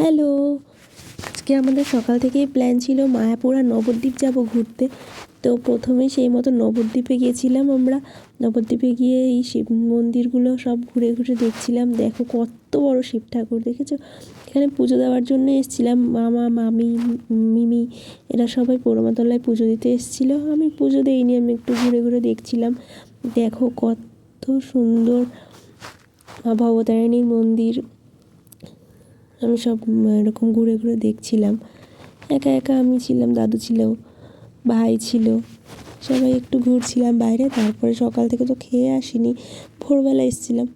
Hello. আজকে আমাদের সকাল থেকেই প্ল্যান ছিল মায়াপুর আর নবদ্বীপ যাব ঘুরতে। তো প্রথমে সেই মতো নবদ্বীপে গিয়েছিলাম আমরা। নবদ্বীপে গিয়ে এই শিব মন্দিরগুলো সব ঘুরে ঘুরে দেখছিলাম। দেখো কত বড় শিব ঠাকুর, দেখেছ? এখানে পুজো দেওয়ার জন্য এসেছিলাম। মামা, মামি, মিমি, এরা সবাই পোড়ামাতলায় পুজো দিতে এসেছিল। আমি পুজো দিইনি, আমি একটু ঘুরে ঘুরে দেখছিলাম। দেখো কত সুন্দর ভবতারিণীর মন্দির। আমি সব এরকম ঘুরে ঘুরে দেখছিলাম। একা একা আমি ছিলাম, দাদু ছিল, ভাই ছিল, সবাই একটু ঘুরছিলাম বাইরে, তারপরে সকাল থেকে তো খেয়ে আসিনি, ভোরবেলা এসেছিলাম।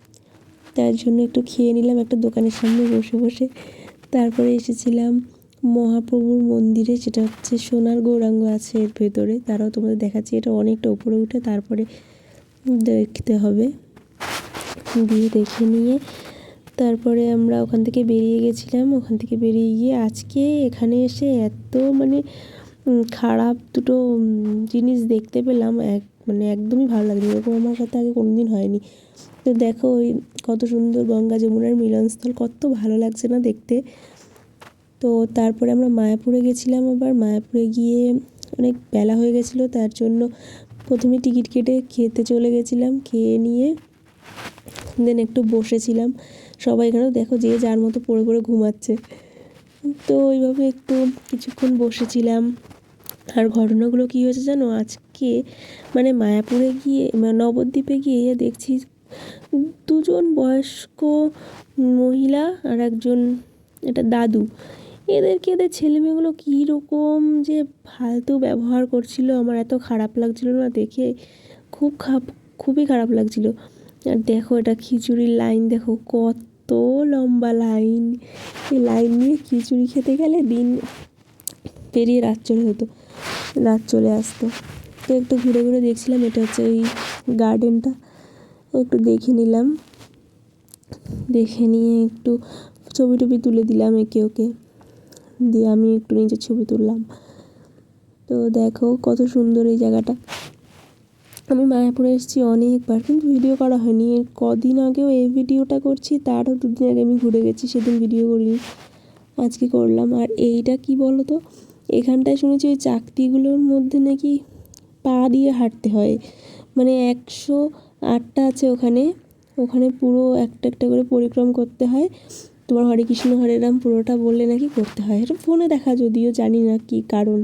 তার জন্য একটু খেয়ে নিলাম, একটা দোকানের সামনে বসে বসে। তারপরে এসেছিলাম মহাপ্রভুর মন্দিরে যেটা হচ্ছে সোনার গৌরাঙ্গ আছে এর ভেতরে। তারাও তোমাদের দেখাচ্ছি, এটা অনেকটা উপরে উঠে তারপরে দেখতে হবে। দিয়ে দেখে নিয়ে তারপরে আমরা ওখান থেকে বেরিয়ে গেছিলাম। ওখান থেকে বেরিয়ে গিয়ে আজকে এখানে এসে এত মানে খারাপ দুটো জিনিস দেখতে পেলাম। এক মানে একদমই ভালো লাগল এরকম আমার সাথে আগে কোনোদিন হয়নি। তো দেখো ওই কত সুন্দর গঙ্গা যমুনার মিলনস্থল, কত ভালো লাগছে না দেখতে। তো তারপরে আমরা মায়াপুরে গেছিলাম আবার। মায়াপুরে গিয়ে অনেক বেলা হয়ে গেছিল, তার জন্য প্রথমে টিকিট কেটে খেতে চলে গেছিলাম, খেয়ে নিয়ে দেন একটু বসেছিলাম। সবাই এখানেও দেখো যে যার মতো পড়ে পড়ে ঘুমাচ্ছে। তো ওইভাবে একটু কিছুক্ষণ বসেছিলাম। আর ঘটনাগুলো কী হয়েছে জানো? আজকে মানে মায়াপুরে গিয়ে নবদ্বীপে গিয়ে দেখছি দুজন বয়স্ক মহিলা আর একজন এটা দাদু। এদেরকে এদের ছেলেমেয়েগুলো কীরকম যে ফালতু ব্যবহার করছিল, আমার এত খারাপ লাগছিল না দেখে। খুব খাপ, খুবই খারাপ লাগছিল। আর দেখো এটা খিচুড়ির লাইন, দেখো কত লম্বা লাইন। এই লাইন নিয়ে খিচুড়ি খেতে গেলে দিন পেরিয়ে রাত চলে হতো রাত চলে আসতো। তো একটু ঘুরে ঘুরে দেখছিলাম, এটা হচ্ছে ওই গার্ডেনটা একটু দেখে নিলাম। দেখে নিয়ে একটু ছবি টবি তুলে দিলাম একে ওকে। দিয়ে আমি একটু নিজের ছবি তুললাম। তো দেখো কত সুন্দর এই জায়গাটা। আমি মায়াপুরে এসেছি অনেকবার, কিন্তু ভিডিও করা হয়নি। এর কদিন আগেও এই ভিডিওটা করছি তারও দুদিন আগে আমি ঘুরে গেছি, সেদিন ভিডিও করিনি, আজকে করলাম। আর এইটা কি বলো তো এখানটায় শুনেছি ওই চাকতিগুলোর মধ্যে নাকি পা দিয়ে হাঁটতে হয়। মানে একশো আটটা আছে ওখানে ওখানে পুরো একটা একটা করে পরিক্রম করতে হয়। তোমার হরে কৃষ্ণ, হরে রাম পুরোটা বললে নাকি করতে হয়। এটা ফোনে দেখা, যদিও জানি না কি কারণ।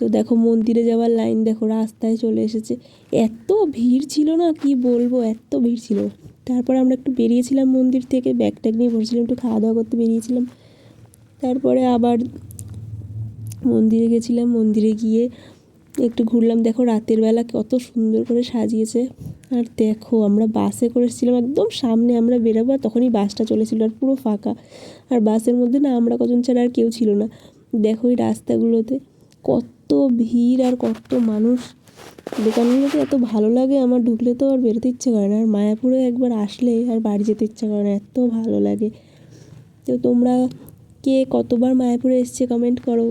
তো দেখো মন্দিরে যাওয়ার লাইন দেখো, রাস্তায় চলে এসেছে। এত ভিড় ছিল না, কি বলব, এত ভিড় ছিল। তারপর আমরা একটু বেরিয়েছিলাম মন্দির থেকে ব্যাগ ট্যাগ নিয়ে বসেছিলাম, একটু খাওয়া দাওয়া করতে বেরিয়েছিলাম। তারপরে আবার মন্দিরে গেছিলাম, মন্দিরে গিয়ে একটু ঘুরলাম। দেখো রাতের বেলা কত সুন্দর করে সাজিয়েছে। আর দেখো আমরা বাসে করে এসেছিলাম, একদম সামনে আমরা বেরোবো আর তখনই বাসটা চলেছিল আর পুরো ফাঁকা। আর বাসের মধ্যে না আমরা কজন ছাড়া আর কেউ ছিল না। দেখো ওই রাস্তাগুলোতে কত ভিড় আর কত মানুষ। দোকানগুলোতে এত ভালো লাগে, আমার ঢুকলে তো আর বেরোতে ইচ্ছে করে না। আর মায়াপুরে একবার আসলে আর বাড়ি যেতে ইচ্ছে করে না, এত ভালো লাগে। তো তোমরা কে কতবার মায়াপুরে এসছে কমেন্ট করো।